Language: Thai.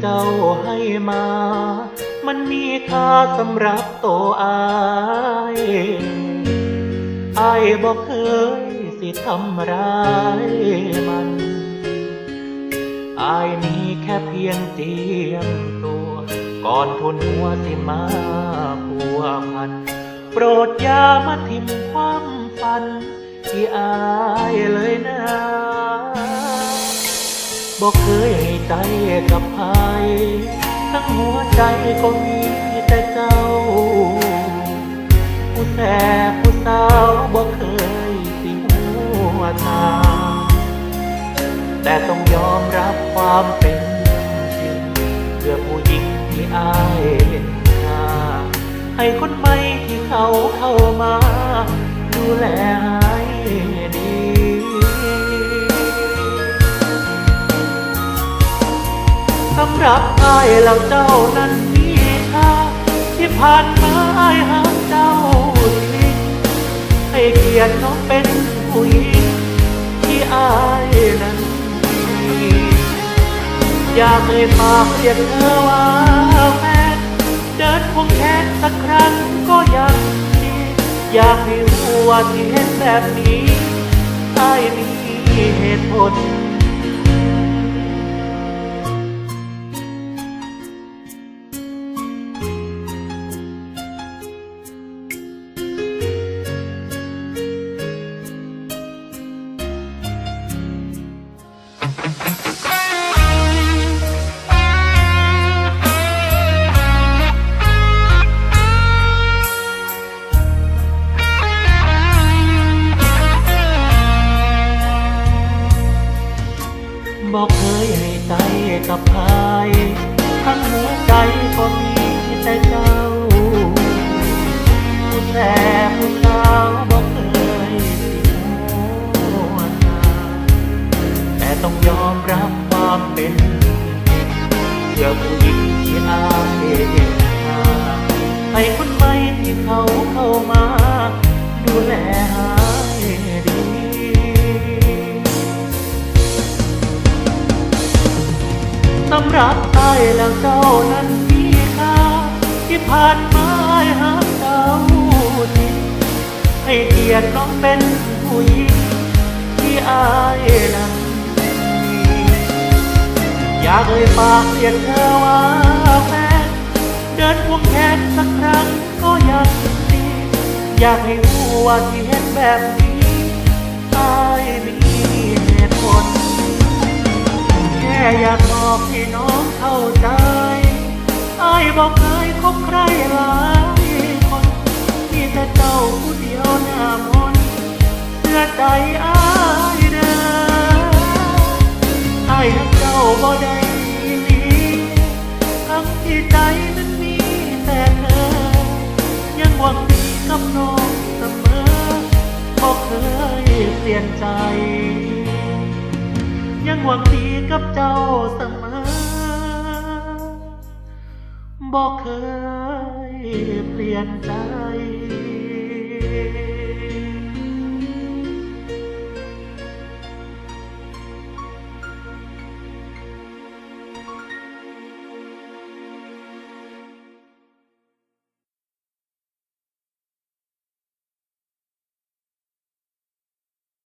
เจ้าให้มา มันมีค่าสำหรับโตอายอายบอกเคยสิทำร้ายมันอายมีแค่เพียงเตรียมตัว ก่อนทุนหัวสิมาพัวพัน โปรดอย่ามาทิมความฝัน ที่อายเลยนะ บอกเคยให้ใจกับใครทั้งหัวใจก็มีแต่เจ้า ผู้แสบผู้สาวบอกเคยสิหัวตาแต่ต้องยอมรับความเป็นจริงเพื่อผู้หญิงที่อายเห็นค่าให้คนใหม่ที่เขาเข้ามา ดูแล รับอายแล้วเจ้านั้นมีค่าที่ผ่านมาอายหาเจ้าทิ้งให้เกียรติน้องเป็นผู้หญิงที่อายนั้นมีอยากเอ่ยปากเรียกเธอว่าแฟนเดินควงแขนสักครั้งก็ยังดีอยากให้รู้ว่าที่เห็นแบบนี้อายมีเหตุผล ให้ใจกับใครทั้งหัวใจก็มีแต่เจ้าผู้แสบผู้สาวบอกเคยสิหัวตาแต่ต้องยอมรับความเป็นจริงเพื่อผู้หญิงที่อาเอง แล้วเจ้านั้นมีค่าที่ผ่านมาหาเจ้าจริงให้เกียรติน้องเป็นผู้หญิงที่อายนั้นมีอยากเอ่ยปากเรียกเธอว่าแฟนเดินควงแขนสักครั้งก็ยังดีอยากให้รู้ว่าที่เห็นแบบนี้อายมี อยากบอกให้น้องเข้าใจไอ้ายบอกเคยคบใครหลายคนมีแต่เจ้าผู้เดียวหน้ามนเสื้อใจอ้ายเด้อไอ้ายรักเจ้าบ่ได้ลีทั้งที่ใจนั้นมีแต่เธอ ยังหวังดีกับน้องเสมอบอกเคยเปลี่ยนใจ ยังหวังดี กับเจ้าเสมอ บอกเคยเปลี่ยนใจ